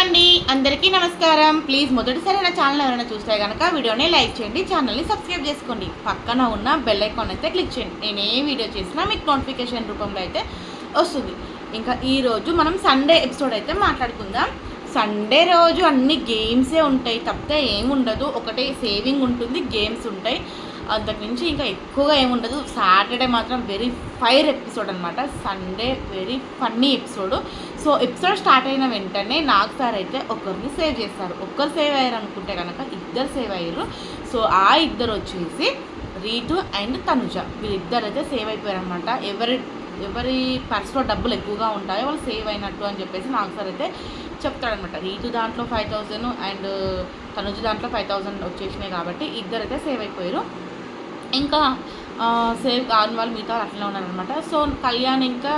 అండి. అందరికీ నమస్కారం. ప్లీజ్ మొదటిసారి నా ఛానల్ ఎవరైనా చూస్తే కనుక వీడియోని లైక్ చేయండి ఛానల్ని సబ్స్క్రైబ్ చేసుకోండి. పక్కన ఉన్న బెల్ ఐకాన్ అయితే క్లిక్ చేయండి. నేను ఏ వీడియో చేసినా మీకు నోటిఫికేషన్ రూపంలో అయితే వస్తుంది. ఇంకా ఈరోజు మనం సండే ఎపిసోడ్ అయితే మాట్లాడుకుందాం. సండే రోజు అన్ని గేమ్సే ఉంటాయి. తప్పితే ఏముండదు ఒకటే సేవింగ్ ఉంటుంది గేమ్స్ ఉంటాయి. అంతకు మించి ఇంకా ఎక్కువగా ఏముండదు. సాటర్డే మాత్రం వెరీ ఫైర్ ఎపిసోడ్ అనమాట Sunday very funny episode so episode start అయిన వెంటనే నాకు సార్ అయితే ఒకరిని సేవ్ చేస్తారు. ఒక్కరు సేవ్ అయ్యారు అనుకుంటే కనుక ఇద్దరు సేవ్ అయ్యారు. సో ఆ ఇద్దరు వచ్చేసి రీతు అండ్ తనుజ. వీళ్ళిద్దరు అయితే సేవ్ అయిపోయారు అనమాట ఎవరి ఎవరి పర్స్లో డబ్బులు ఎక్కువగా ఉంటాయో వాళ్ళు సేవ్ అయినట్టు అని చెప్పేసి నాకు సార్ అయితే చెప్తాడనమాట రీతు దాంట్లో ఫైవ్ థౌజండ్ అండ్ తనుజ దాంట్లో ఫైవ్ థౌజండ్ వచ్చేసినాయి కాబట్టి ఇద్దరు అయితే సేవ్ అయిపోయారు. ఇంకా ఆ, సేవ్ కాని వాళ్ళు మిగతా వాళ్ళు అట్లనే ఉన్నారనమాట సో కళ్యాణ్ ఇంకా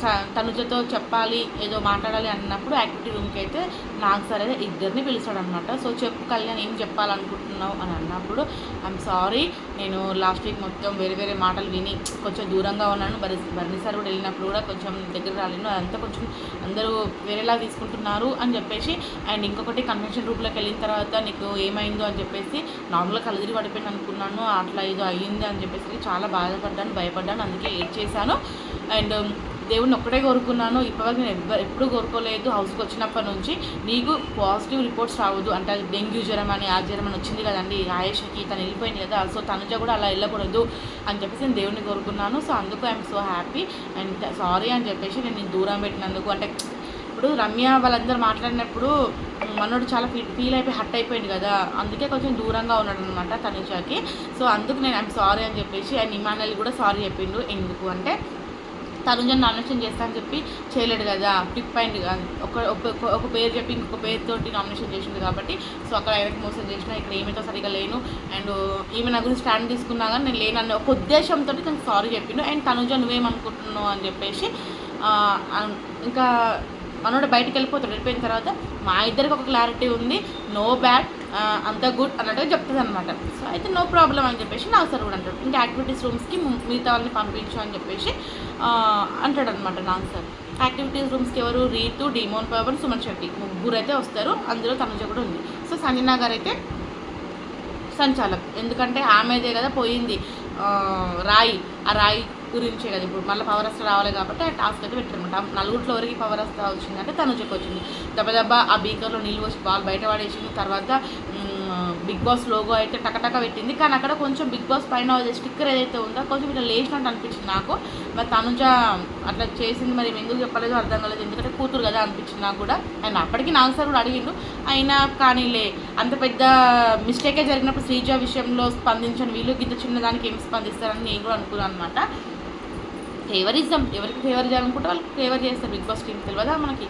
స- తనుజతో చెప్పాలి ఏదో మాట్లాడాలి అన్నప్పుడు యాక్టివిటీ రూమ్కి అయితే నాకు సరే ఇద్దరిని పిలుస్తాడనమాట సో చెప్పు కళ్యాణ్ ఏం చెప్పాలనుకుంటున్నావు అని అన్నప్పుడు ఐఎమ్ సారీ నేను లాస్ట్ వీక్ మొత్తం వేరే వేరే మాటలు విని కొంచెం దూరంగా ఉన్నాను. భరి భరణి సార్ కూడా వెళ్ళినప్పుడు కూడా కొంచెం దగ్గర రాలేను. అదంతా కొంచెం అందరూ వేరేలా తీసుకుంటున్నారు అని చెప్పేసి అండ్ ఇంకొకటి కన్వెన్షన్ రూమ్లోకి వెళ్ళిన తర్వాత నీకు ఏమైందో అని చెప్పేసి నార్మల్గా కలదిరి పడిపోయింది అనుకున్నాను అట్లా ఏదో అయ్యింది అని చెప్పేసి చాలా బాధపడ్డాను భయపడ్డాను. అందుకే ఏడ్ చేశాను. అండ్ దేవుడిని ఒక్కటే కోరుకున్నాను. ఇప్పటివరకు నేను ఎప్పుడు కోరుకోలేదు హౌస్కి వచ్చినప్పటి నుంచి. నీకు పాజిటివ్ రిపోర్ట్స్ రావద్దు. అంటే అది డెంగ్యూ జ్వరం అని ఆ జ్వరం అని వచ్చింది కదండి. ఆయేషకి తను వెళ్ళిపోయింది కదా. సో తనుజ కూడా అలా వెళ్ళకూడదు అని చెప్పేసి నేను దేవుడిని కోరుకున్నాను. సో అందుకు I'm so happy. And sorry అని చెప్పేసి నేను దూరం పెట్టినందుకు. అంటే ఇప్పుడు రమ్య వాళ్ళందరూ మాట్లాడినప్పుడు మనోడు చాలా ఫీల్ ఫీల్ అయిపోయి హట్ అయిపోయింది కదా. అందుకే కొంచెం దూరంగా ఉన్నాడు అనమాట తనుజాకి. సో అందుకు నేను ఐమ్ సారీ అని చెప్పేసి అండ్ ఇమానల్ కూడా సారీ చెప్పిండు. ఎందుకు అంటే తనుజన్ నామినేషన్ చేస్తానని చెప్పి చేయలేడు కదా. పిక్ అయింది ఒక ఒక- ఒక పేరు చెప్పి ఇంకొక పేరుతోటి నామినేషన్ చేసిండు కాబట్టి సో అక్కడ ఆయనకి మోసం చేసిన ఇక్కడ ఏమైతే సరిగా లేను. అండ్ ఈమె నా గురించి స్టాండ్ తీసుకున్నా కానీ నేను లేనన్న ఒక ఉద్దేశంతో తనకు సారీ చెప్పిండు. అండ్ తనుజ నువ్వేమనుకుంటున్నావు అని చెప్పేసి ఇంకా మనోడు బయటికి వెళ్ళిపోతాడు. వెళ్ళిపోయిన తర్వాత మా ఇద్దరికి ఒక క్లారిటీ ఉంది. నో బ్యాడ్ అంత గుడ్ అన్నట్టుగా చెప్తుంది అనమాట సో అయితే నో ప్రాబ్లం అని చెప్పేసి నా సార్ కూడా అంటాడు. ఇంకా యాక్టివిటీస్ రూమ్స్కి మిగతా వాళ్ళని పంపించు అని చెప్పేసి అంటాడు అనమాట నా సార్. యాక్టివిటీస్ రూమ్స్కి ఎవరు? రీతు డిమోన్ పవన్ సుమన్ శెట్టి ముగ్గురు అయితే వస్తారు. అందులో తనుజ కూడా ఉంది. సో సంజనా గారు అయితే సంచాలక్. ఎందుకంటే ఆమెదే కదా పోయింది. రాయి. ఆ రాయి గురించే కదా. ఇప్పుడు మళ్ళీ పవర్ అస్త్ర రావాలి కాబట్టి ఆ టాస్క్ అయితే పెట్టారనమాట నలుగురిలో వరకు పవర్ అస్త్ర వచ్చిందంటే తనుజకు వచ్చింది. దెబ్బ దెబ్బ ఆ బీకర్లో నీళ్ళు వచ్చి బాల్ బయట పడేసింది. తర్వాత బిగ్ బాస్ లోగో అయితే టకటక పెట్టింది. కానీ అక్కడ కొంచెం బిగ్ బాస్ పైన స్టిక్కర్ ఏదైతే ఉందో కొంచెం ఇట్లా లేచినట్టు అనిపించింది నాకు. మరి తనుజ అట్లా చేసింది మరి ఎందుకు చెప్పలేదు అర్థం కాలేదు. ఎందుకంటే కూతురు కదా అనిపించింది నాకు కూడా. ఆయన అప్పటికి నాకు సార్ కూడా అడిగిండు. అయినా కానీలే అంత పెద్ద మిస్టేకే జరిగినప్పుడు శ్రీజ విషయంలో స్పందించని వీళ్ళు ఇంత చిన్నదానికి ఏం స్పందిస్తారని నేను కూడా అనుకున్నాను అనమాట ఫేవరిజం ఎవరికి ఫేవర్ చేయాలనుకుంటే వాళ్ళకి ఫేవర్ చేస్తారు. బిగ్ బాస్ టీం తెలియదా మనకి?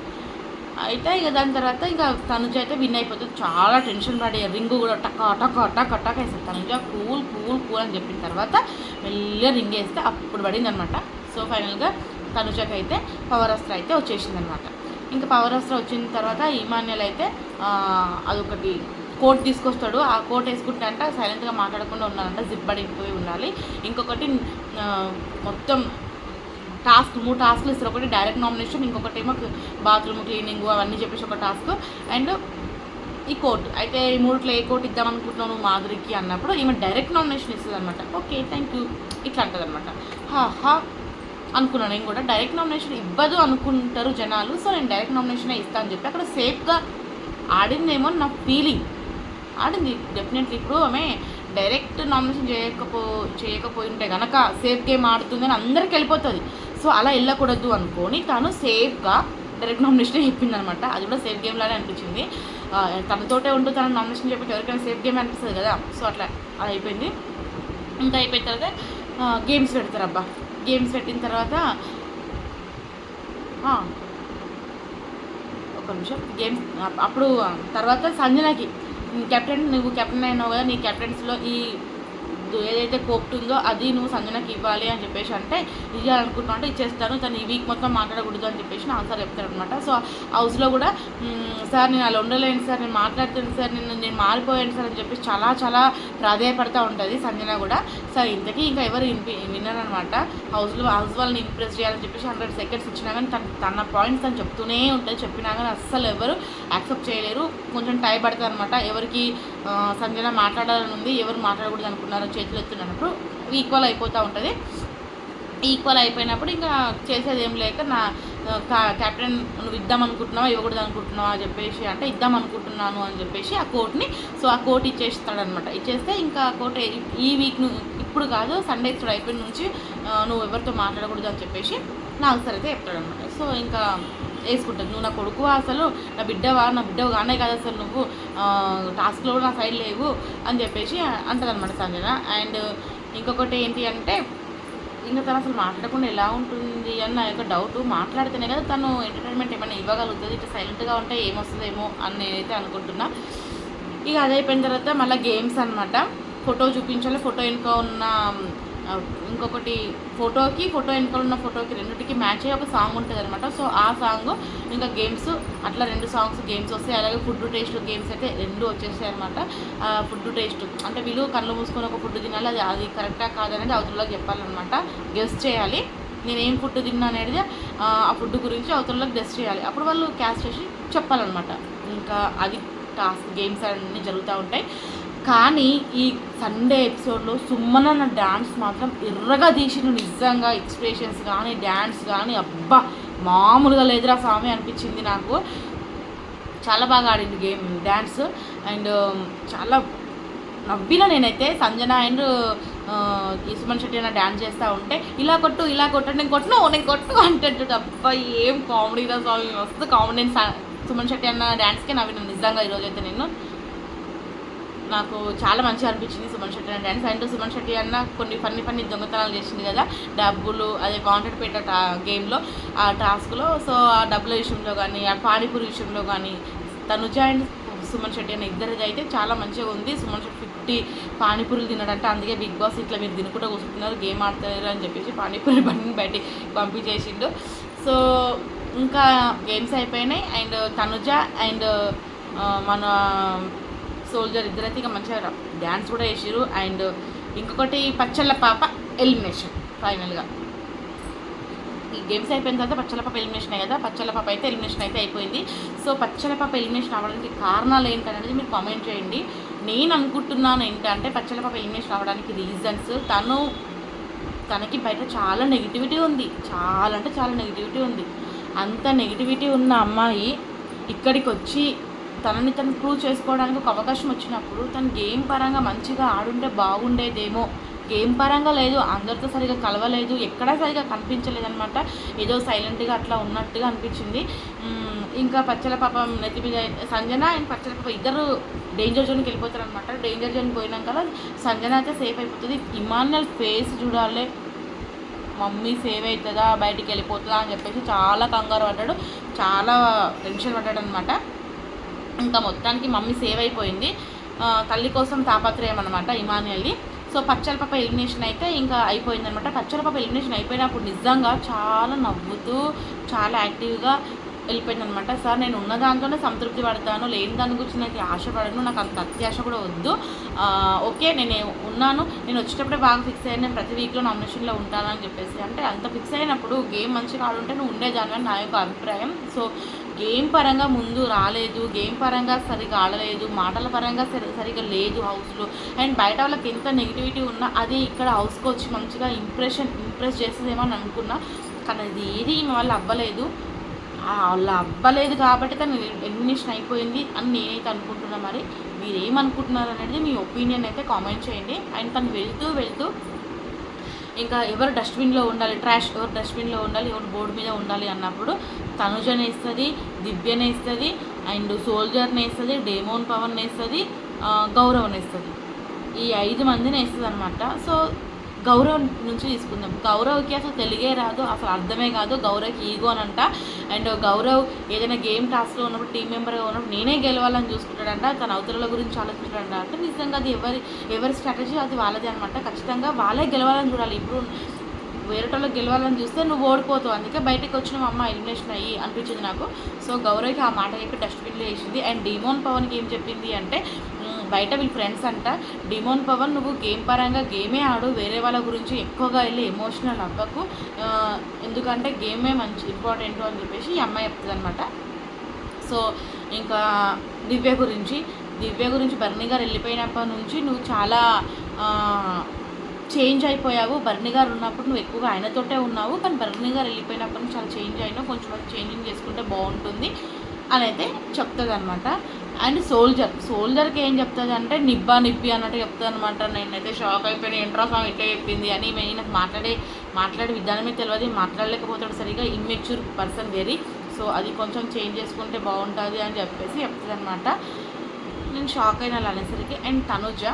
అయితే ఇక దాని తర్వాత ఇంకా తనుజ అయితే విన్ అయిపోతుంది. చాలా టెన్షన్ పడే రింగు కూడా టక టక టక టక వేస్తుంది తనుజ కూల్ కూల్ కూల్ అని చెప్పిన తర్వాత మెల్లగా రింగ్ వేస్తే అప్పుడు పడింది అనమాట సో ఫైనల్గా తనుజకి అయితే పవర్ అస్త్ర అయితే వచ్చేసింది అనమాట ఇంకా పవర్ అస్త్ర వచ్చిన తర్వాత ఈమాన్యుల్ అయితే అదొకటి కోట్ తీసుకొస్తాడు. ఆ కోట్ వేసుకుంటే అంట సైలెంట్గా మాట్లాడకుండా ఉన్నారంట. జిప్ పడిపోయి ఉండాలి. ఇంకొకటి మొత్తం టాస్క్ మూడు టాస్క్లు ఇస్తారు. ఒకటి డైరెక్ట్ నామినేషన్ ఇంకొకటి ఏమో బాత్రూమ్ క్లీనింగ్ అవన్నీ చెప్పేసి ఒక టాస్క్ అండ్ ఈ కోర్ట్ అయితే ఈ మూడిట్లో ఏ కోట్ ఇద్దాం అనుకుంటున్నావు నువ్వు మాధురికి అన్నప్పుడు ఈమె డైరెక్ట్ నామినేషన్ ఇస్తుంది అనమాట ఓకే థ్యాంక్ యూ ఇట్లా అంటుంది అనమాట హా అనుకున్నాను నేను కూడా. డైరెక్ట్ నామినేషన్ ఇవ్వదు అనుకుంటారు జనాలు. సో నేను డైరెక్ట్ నామినేషన్ ఇస్తాను అని చెప్పి అక్కడ సేఫ్గా ఆడిందేమో నా ఫీలింగ్ ఆడింది. డెఫినెట్లీ ఇప్పుడు ఆమె డైరెక్ట్ నామినేషన్ చేయకపో చేయకపోయి ఉంటే కనుక సేఫ్ గేమ్ ఆడుతుందని అందరికి వెళ్ళిపోతుంది. సో అలా వెళ్ళకూడదు అనుకొని తను సేఫ్గా డైరెక్ట్ నామినేషన్ చెప్పిందనమాట. అది కూడా సేఫ్ గేమ్ లానే అనిపించింది. తనతోటే ఉంటూ తన నామినేషన్ చెప్పి ఎవరికైనా సేఫ్ గేమ్ అనిపిస్తుంది కదా. సో అట్లా అది అయిపోయింది. ఇంకా అయిపోయిన తర్వాత గేమ్స్ పెడతారు అబ్బా. గేమ్స్ పెట్టిన తర్వాత ఒక నిమిషం. గేమ్స్ అప్పుడు తర్వాత సంజనకి కెప్టెన్ నువ్వు కెప్టెన్ అయినావు కదా నీ కెప్టెన్స్లో ఈ ఏదైతే కోప్ట్ ఉందో అది నువ్వు సంజనకి ఇవ్వాలి అని చెప్పేసి అంటే ఇవ్వాలనుకుంటున్నా అంటే ఇచ్చేస్తాను. తను ఈ వీక్ మొత్తం మాట్లాడకూడదు అని చెప్పేసి నా ఆన్సర్ చెప్తారనమాట సో హౌస్లో కూడా సార్ నేను అలా ఉండలేను సార్ నేను మాట్లాడుతాను సార్ నేను నేను మారిపోయాను సార్ అని చెప్పేసి చాలా చాలా ప్రాధాయపడతా ఉంటుంది సంజన కూడా. సార్ ఇంతకీ ఇంకా ఎవరు వినిపి విన్నారనమాట. హౌస్లో హౌస్ వాళ్ళని ఇంప్రెస్ చేయాలని చెప్పేసి హండ్రెడ్ సెకండ్స్ ఇచ్చినా కానీ తన తన పాయింట్స్ తను చెప్తూనే ఉంటుంది. చెప్పినా కానీ అస్సలు ఎవరు యాక్సెప్ట్ చేయలేరు. కొంచెం టై పడతారనమాట అనమాట ఎవరికి సంజన మాట్లాడాలని ఉంది. ఎవరు మాట్లాడకూడదు అనుకున్నారో చేతులు ఎత్తున్నప్పుడు ఈక్వల్ అయిపోతూ ఉంటుంది. ఈక్వల్ అయిపోయినప్పుడు ఇంకా చేసేది ఏం లేక నా క్యాప్టెన్ నువ్వు ఇద్దాం అనుకుంటున్నావా ఇవ్వకూడదు అనుకుంటున్నావా అని చెప్పేసి అంటే ఇద్దాం అనుకుంటున్నాను అని చెప్పేసి ఆ కోట్ని సో ఆ కోట్ ఇచ్చేస్తాడనమాట ఇచ్చేస్తే ఇంకా ఆ కోట్ ఈ- వీక్ను ఇప్పుడు కాదు సండే ఇప్పుడు అయిపోయిన నుంచి నువ్వు ఎవరితో మాట్లాడకూడదు అని చెప్పేసి నాకు సరైతే చెప్తాడనమాట సో ఇంకా వేసుకుంటుంది నువ్వు నా కొడుకు అసలు నా బిడ్డవా నా బిడ్డవు కానే కదా అసలు నువ్వు టాస్క్లో నా సైడ్ లేవు అని చెప్పేసి అంటది అనమాట సంజన. అండ్ ఇంకొకటి ఏంటి అంటే ఇంకా తను అసలు మాట్లాడకుండా ఎలా ఉంటుంది అని నా యొక్క డౌట్ మాట్లాడితేనే కదా తను ఎంటర్టైన్మెంట్ ఏమైనా ఇవ్వగలుగుతుంది ఇట్లా సైలెంట్గా ఉంటే ఏమొస్తుందేమో అని నేనైతే అనుకుంటున్నా. ఇక అది అయిపోయిన తర్వాత మళ్ళీ గేమ్స్ అనమాట ఫోటో చూపించాలి ఫోటో వెనుక ఉన్న ఇంకొకటి ఫోటోకి ఫోటో వెనుకలు ఉన్న ఫోటోకి రెండింటికి మ్యాచ్ అయ్యి ఒక సాంగ్ ఉంటుంది అనమాట సో ఆ సాంగ్ ఇంకా గేమ్స్ అట్లా రెండు సాంగ్స్ గేమ్స్ వస్తాయి. అలాగే ఫుడ్ టేస్ట్ గేమ్స్ అయితే రెండు వచ్చేస్తాయి అనమాట ఫుడ్ టేస్ట్. అంటే వీళ్ళు కళ్ళు మూసుకొని ఒక ఫుడ్ తినాలి అది అది కరెక్టా కాదనేది అవతలలో చెప్పాలన్నమాట. గెస్ట్ చేయాలి. నేను ఏం ఫుడ్ తిన్నా అనేది ఆ, ఆ ఫుడ్ గురించి అవతలలోకి గెస్ట్ చేయాలి. అప్పుడు వాళ్ళు క్యాష్ చేసి చెప్పాలన్నమాట. ఇంకా అది టాస్క్ గేమ్స్ అన్నీ జరుగుతూ ఉంటాయి. కానీ ఈ సండే ఎపిసోడ్లో సుమ్మనన్న డ్యాన్స్ మాత్రం ఎర్రగా తీసిన నిజంగా ఎక్స్ప్రెషన్స్ కానీ డ్యాన్స్ కానీ అబ్బా! మామూలుగా లేదురా స్వామి అనిపించింది నాకు. చాలా బాగా ఆడింది గేమ్ డ్యాన్స్ అండ్ చాలా నవ్విన నేనైతే సంజన అండ్ సుమన్ శెట్టి అన్న డ్యాన్స్ చేస్తూ ఉంటే ఇలా కొట్టు ఇలా కొట్టు నేను కొట్టును నేను కొట్టు అంటే అబ్బా! ఏం కామెడీగా స్వామి. మస్తు కామెడీ సుమన్ శెట్టి అన్న డ్యాన్స్కే నవ్విన. నిజంగా ఈరోజు అయితే నేను నాకు చాలా మంచిగా అనిపించింది సుమన్ శెట్టి అన్న డ్యాన్స్ అండ్ సుమన్ శెట్టి అన్న కొన్ని ఫన్నీ ఫన్నీ దొంగతనాలు చేసింది కదా డబ్బులు అదే వాంటెడ్ పేట టా గేమ్లో ఆ టాస్క్లో. సో ఆ డబ్బుల విషయంలో కానీ ఆ పానీపూరి విషయంలో కానీ తనుజ అండ్ సుమన్ శెట్టి అన్న ఇద్దరిది అయితే చాలా మంచిగా ఉంది. సుమన్ శెట్టి ఫిఫ్టీ పానీపూరీలు తిన్నాడంటే అందుకే బిగ్ బాస్ ఇట్లా మీరు తినుకుంటూ కూర్చుంటున్నారు గేమ్ ఆడతారు అని చెప్పేసి పానీపూరి బండిని బయటికి పంపించేసిండు. సో ఇంకా గేమ్స్ అయిపోయినాయి. అండ్ తనుజ అండ్ మన సోల్జర్ ఇద్దరైతే ఇక మంచిగా డ్యాన్స్ కూడా వేసారు అండ్ ఇంకొకటి పచ్చళ్ళ పాప ఎలిమినేషన్ ఫైనల్గా ఈ గేమ్స్ అయిపోయిన తర్వాత పచ్చల పాప ఎలిమినేషన్ అయ్యి కదా పచ్చల పాప అయితే ఎలిమినేషన్ అయితే అయిపోయింది. సో పచ్చల పాప ఎలిమినేషన్ అవ్వడానికి కారణాలు ఏంటనేది మీరు కామెంట్ చేయండి. నేను అనుకుంటున్నాను ఏంటంటే పచ్చల పాప ఎలిమినేషన్ అవ్వడానికి రీజన్స్ తను తనకి బయట చాలా నెగిటివిటీ ఉంది. చాలా అంటే చాలా నెగిటివిటీ ఉంది. అంత నెగిటివిటీ ఉన్న అమ్మాయి ఇక్కడికి వచ్చి తనని తను ప్రూవ్ చేసుకోవడానికి ఒక అవకాశం వచ్చినప్పుడు తను గేమ్ పరంగా మంచిగా ఆడుంటే బాగుండేదేమో. గేమ్ పరంగా లేదు అందరితో సరిగా కలవలేదు ఎక్కడా సరిగా కనిపించలేదనమాట ఏదో సైలెంట్గా అట్లా ఉన్నట్టుగా అనిపించింది. ఇంకా పచ్చల పాప నెత్తి మీద సంజన అండ్ పచ్చల పాప ఇద్దరు డేంజర్ జోన్కి వెళ్ళిపోతారు అనమాట డేంజర్ జోన్ పోయినాక సంజన అయితే సేఫ్ అయిపోతుంది. ఇమాన్యుల్ ఫేస్ చూడాలి. మమ్మీ సేవ్ అవుతుందా బయటికి వెళ్ళిపోతుందా అని చెప్పేసి చాలా కంగారు పడ్డాడు. చాలా టెన్షన్ పడ్డాడు అనమాట ఇంకా మొత్తానికి మమ్మీ సేవ్ అయిపోయింది. తల్లి కోసం తాపత్రయం అనమాట ఇమానియల్ది సో పచ్చలపప్ప ఎలిమినేషన్ అయితే ఇంకా అయిపోయిందనమాట పచ్చలపప్ప పాప ఎలిమినేషన్ అయిపోయినప్పుడు నిజంగా చాలా నవ్వుతూ చాలా యాక్టివ్గా వెళ్ళిపోయిందనమాట సార్ నేను ఉన్న దాంట్లోనే సంతృప్తి పడతాను లేని దాని గురించి నాకు ఆశపడను నాకు అంత అత్యాశ కూడా వద్దు. ఓకే నేను ఉన్నాను. నేను వచ్చేటప్పుడే బాగా ఫిక్స్ అయ్యాను. నేను ప్రతి వీక్లో నామినేషన్లో ఉంటానని చెప్పేసి. అంటే అంత ఫిక్స్ అయినప్పుడు గేమ్ మంచిగా ఆడుంటే నువ్వు ఉండేదాన్ని అని నా యొక్క అభిప్రాయం. సో గేమ్ పరంగా ముందు రాలేదు గేమ్ పరంగా సరిగా ఆడలేదు మాటల పరంగా సరి సరిగా లేదు హౌస్లో. అండ్ బయట వాళ్ళకి ఎంత నెగిటివిటీ ఉన్నా అది ఇక్కడ హౌస్కి వచ్చి మంచిగా ఇంప్రెషన్ ఇంప్రెస్ చేస్తుందేమో అని అనుకున్నా. కానీ అది ఏది ఈమె వల్ల అవ్వలేదు. వాళ్ళు అవ్వలేదు కాబట్టి తను ఎలిమినేషన్ అయిపోయింది అని నేనైతే అనుకుంటున్నా మరి. మీరు ఏమనుకుంటున్నారు అనేది మీ ఒపీనియన్ అయితే కామెంట్ చేయండి. అండ్ తను వెళ్తూ వెళ్తూ ఇంకా ఎవరు డస్ట్బిన్లో ఉండాలి ట్రాష్ ఎవరు డస్ట్బిన్లో ఉండాలి ఎవరు బోర్డు మీద ఉండాలి అన్నప్పుడు తనుజని ఇస్తుంది దివ్యని వేస్తుంది అండ్ సోల్జర్ని వేస్తుంది డేమోన్ పవర్ని ఇస్తుంది గౌరవ్ని వేస్తుంది ఈ ఐదు మందిని వేస్తుంది అనమాట సో గౌరవ్ నుంచి తీసుకుందాం. గౌరవ్కి అసలు తెలుగే రాదు అసలు అర్థమే కాదు గౌరవ్కి ఈగో అని అంట అండ్ గౌరవ్ ఏదైనా గేమ్ టాస్క్లో ఉన్నప్పుడు టీం మెంబర్గా ఉన్నప్పుడు నేనే గెలవాలని చూసుకుంటాడంట తన అవతల గురించి ఆలోచించాడంట. అంటే నిజంగా అది ఎవరి ఎవరి స్ట్రాటజీ అది వాళ్ళదే అనమాట ఖచ్చితంగా వాళ్ళే గెలవాలని చూడాలి. ఇప్పుడు వేరేటోళ్ళు గెలవాలని చూస్తే నువ్వు ఓడిపోతావు. అందుకే బయటకు వచ్చిన అమ్మ ఎలిమినేషన్ అయ్యి అనిపించింది నాకు. సో గౌరవ్కి ఆ మాట చెప్పి డస్ట్బిన్లో వేసింది. అండ్ డిమోన్ పవన్కి ఏం చెప్పింది అంటే బయట వీళ్ళ ఫ్రెండ్స్ అంట. డిమోన్ పవన్ నువ్వు గేమ్ పరంగా గేమే ఆడు. వేరే వాళ్ళ గురించి ఎక్కువగా వెళ్ళి ఎమోషనల్ అవ్వకు. ఎందుకంటే గేమే మంచి ఇంపార్టెంట్ అని చెప్పేసి ఈ అమ్మాయి చెప్తుంది అనమాట సో ఇంకా దివ్య గురించి దివ్య గురించి బర్నీ గారు వెళ్ళిపోయినప్పటి నుంచి నువ్వు చాలా చేంజ్ అయిపోయావు. బర్ణి గారు ఉన్నప్పుడు నువ్వు ఎక్కువగా ఆయనతోటే ఉన్నావు. కానీ బర్ణి గారు వెళ్ళిపోయినప్పుడు చాలా చేంజ్ అయినా కొంచెం చేంజింగ్ చేసుకుంటే బాగుంటుంది అని అయితే చెప్తుంది అనమాట అండ్ సోల్జర్ సోల్జర్కి ఏం చెప్తుంది అంటే నిబ్బా నిబ్బి అన్నట్టు చెప్తుంది అనమాట నేనైతే షాక్ అయిపోయిన ఎంట్రా సాంగ్ ఇట్లా చెప్పింది? అని మెయిన్ నాకు మాట్లాడే మాట్లాడే విధానమే తెలియదు మాట్లాడలేకపోతాడు సరిగా ఇమ్మెచ్యూర్ పర్సన్ వెరీ. సో అది కొంచెం చేంజ్ చేసుకుంటే బాగుంటుంది అని చెప్పేసి చెప్తుంది అనమాట నేను షాక్ అయినా అలా అనేసరికి అండ్ తనుజ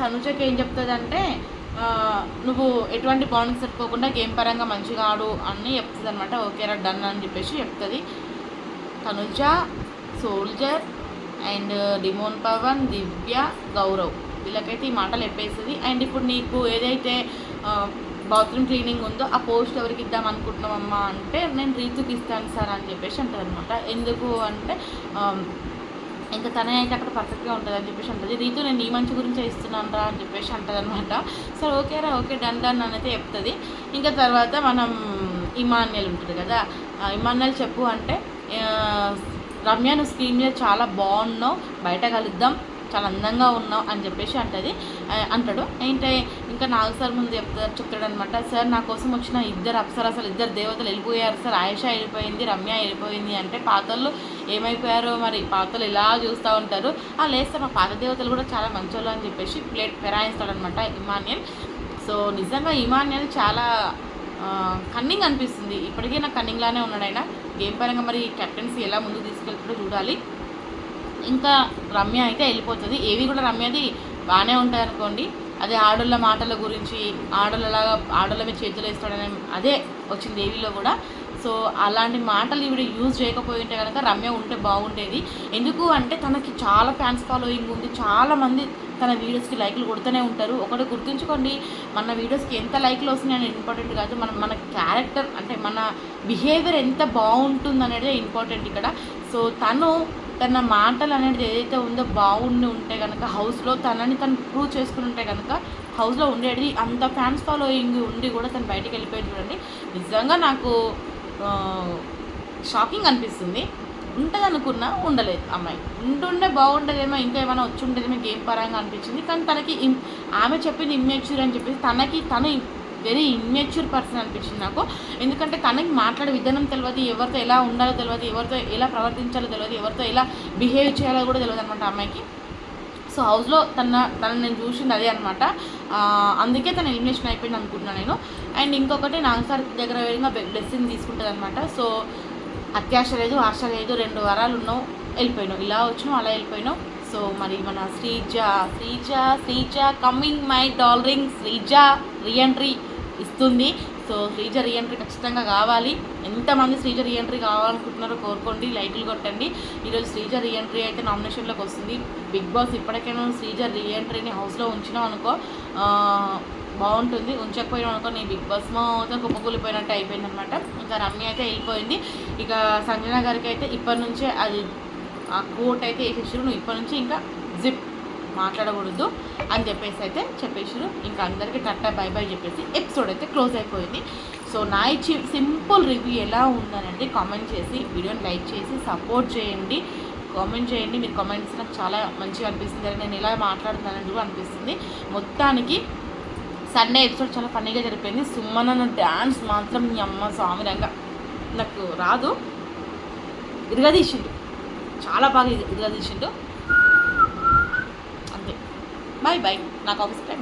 తనుజకి ఏం చెప్తుంది అంటే నువ్వు ఎటువంటి బౌండింగ్స్ పెట్టుకోకుండా గేమ్ పరంగా మంచిగా ఆడు అని చెప్తుంది అనమాట ఓకేరా డన్ అని చెప్పేసి చెప్తుంది. Tanuja soldier and demon Pavan Divya Gaurav వీళ్ళకైతే ఈ మాటలు చెప్పేస్తుంది. అండ్ ఇప్పుడు నీకు ఏదైతే బాత్రూమ్ క్లీనింగ్ ఉందో ఆ పోస్ట్ ఎవరికి ఇద్దాం అనుకుంటున్నామమ్మా అంటే నేను రీతుకి ఇస్తాను సార్ అని చెప్పేసి అంటారు అనమాట ఎందుకు అంటే ఇంకా తనే అయితే అక్కడ పర్ఫెక్ట్గా ఉంటుంది అని చెప్పేసి అంటుంది. రీతు నేను నీ మంచి గురించే ఇస్తున్నాను రా అని చెప్పేసి అంటుంది అనమాట సరే ఓకే రా ఓకే డన్ డన్ అని అయితే చెప్తుంది. ఇంకా తర్వాత మనం ఇమాన్యుల్ ఉంటుంది కదా. ఆ, ఇమాన్యుల్ చెప్పు అంటే రమ్య నువ్వు స్క్రీన్ మీద చాలా బాగున్నావు బయట కలుద్దాం చాలా అందంగా ఉన్నావు అని చెప్పేసి అంటది. అంటాడు. ఏంటంటే ఇంకా నాలుగు సార్ ముందు చెప్తారు చెప్తాడు అనమాట సార్ నా కోసం వచ్చిన ఇద్దరు అప్సరాసలు ఇద్దరు దేవతలు వెళ్ళిపోయారు సార్. ఆయుష వెళ్ళిపోయింది రమ్య వెళ్ళిపోయింది అంటే పాతలు ఏమైపోయారో మరి పాతలు ఇలా చూస్తూ ఉంటారు. ఆ లేస్తే మా పాత దేవతలు కూడా చాలా మంచోళ్ళు అని చెప్పేసి ప్లేట్ ఫెరాయిస్తాడనమాట ఇమాన్యుల్ సో నిజంగా ఇమాన్యుల్ చాలా కన్నింగ్ అనిపిస్తుంది. ఇప్పటికీ నాకు కన్నింగ్లానే ఉన్నాడు ఆయన. గేమ్ పరంగా మరి కెప్టెన్సీ ఎలా ముందుకు తీసుకెళ్తాడో చూడాలి. ఇంకా రమ్య అయితే వెళ్ళిపోతుంది. ఏవి కూడా రమ్యది బాగానే ఉంటాయి అనుకోండి. అదే ఆడోళ్ళ మాటల గురించి ఆడోళ్ళలాగా ఆడోళ్ళ మీద చేతులు వేస్తాడనే అదే వచ్చింది దేవిలో కూడా. సో అలాంటి మాటలు ఈవిడ యూజ్ చేయకపోయి ఉంటే కనుక రమ్య ఉంటే బాగుండేది. ఎందుకు అంటే తనకి చాలా ఫ్యాన్స్ ఫాలోయింగ్ ఉంది. చాలామంది తన వీడియోస్కి లైక్లు కొడుతూనే ఉంటారు. ఒకటి గుర్తుంచుకోండి మన వీడియోస్కి ఎంత లైక్లు వస్తున్నాయని ఇంపార్టెంట్ కాదు. మన మన క్యారెక్టర్ అంటే మన బిహేవియర్ ఎంత బాగుంటుంది అనేది ఇంపార్టెంట్ ఇక్కడ. సో తను తన మాటలు అనేది ఏదైతే ఉందో బాగుండి ఉంటే కనుక హౌస్లో తనని తను ప్రూవ్ చేసుకుని ఉంటే కనుక హౌస్లో ఉండేది అంత ఫ్యాన్స్ ఫాలోయింగ్ ఉండి కూడా తను బయటికి వెళ్ళిపోయింది చూడండి. నిజంగా నాకు షాకింగ్ అనిపిస్తుంది. ఉంటుంది అనుకున్నా ఉండలేదు అమ్మాయి. ఉంటుండే బాగుండేదేమో ఇంకా ఏమైనా వచ్చి ఉండేదేమో గేమ్ పరంగా అనిపించింది. కానీ తనకి ఆమె చెప్పింది ఇమ్మెచ్యూర్ అని చెప్పేసి తనకి తను వెరీ ఇమ్మెచ్యూర్ పర్సన్ అనిపించింది నాకు. ఎందుకంటే తనకి మాట్లాడే విధానం తెలియదు ఎవరితో ఎలా ఉండాలో తెలియదు ఎవరితో ఎలా ప్రవర్తించాలో తెలియదు ఎవరితో ఎలా బిహేవ్ చేయాలో కూడా తెలియదు అనమాట అమ్మాయికి. సో హౌస్లో తన తనని నేను చూసింది అదే అనమాట అందుకే తన ఎలిమినేషన్ అయిపోయింది అనుకుంటున్నాను నేను. అండ్ ఇంకొకటి నాన్సార్ దగ్గర వెళ్ళిన బ్లెస్సింగ్ తీసుకుంటుంది అనమాట సో అత్యాశ లేదు ఆశ లేదు రెండు వారాలు ఉన్నావు వెళ్ళిపోయినావు. ఇలా వచ్చినావు అలా వెళ్ళిపోయినావు. సో మరి మన Sreeja Sreeja Sreeja coming my darling Sreeja reentry ఇస్తుంది. సో శ్రీజ రీఎంట్రీ ఖచ్చితంగా కావాలి. ఎంతమంది శ్రీజ రీఎంట్రీ కావాలనుకుంటున్నారో కోరుకోండి లైట్లు కొట్టండి. ఈరోజు శ్రీజ రీఎంట్రీ అయితే నామినేషన్లోకి వస్తుంది. బిగ్ బాస్ ఇప్పటికైనా శ్రీజ రీఎంట్రీని హౌస్లో ఉంచినావు అనుకో బాగుంటుంది. ఉంచకపోయినా అనుకో నీ బిగ్ బాస్ మొత్తం కుప్పకూలిపోయినట్టు అయిపోయింది అనమాట ఇంకా రమ్య అయితే వెళ్ళిపోయింది. ఇక సంజన గారికి అయితే ఇప్పటి నుంచే అది ఆ కోట్ అయితే వేసేసారు నువ్వు ఇప్పటి నుంచి ఇంకా మాట్లాడకూడదు అని చెప్పేసి అయితే చెప్పేసారు ఇంకా అందరికీ టట్టా బై బై చెప్పేసి ఎపిసోడ్ అయితే క్లోజ్ అయిపోయింది. సో నా ఇచ్చి సింపుల్ రివ్యూ ఎలా ఉందనంటే కామెంట్ చేసి వీడియోని లైక్ చేసి సపోర్ట్ చేయండి. కామెంట్ చేయండి. మీరు కామెంట్స్ నాకు చాలా మంచిగా అనిపిస్తుంది. అని నేను ఇలా మాట్లాడుతున్నానంటూ అనిపిస్తుంది. మొత్తానికి సండే ఎపిసోడ్ చాలా ఫన్నీగా జరిపోయింది సుమ్మన డ్యాన్స్ మాత్రం మీ అమ్మ స్వామిరంగా నాకు రాదు. ఇరగదీసిండు. చాలా బాగా ఇరగదీసిండు. అంతే బాయ్ బాయ్ నాకు ఆఫీస్ టైం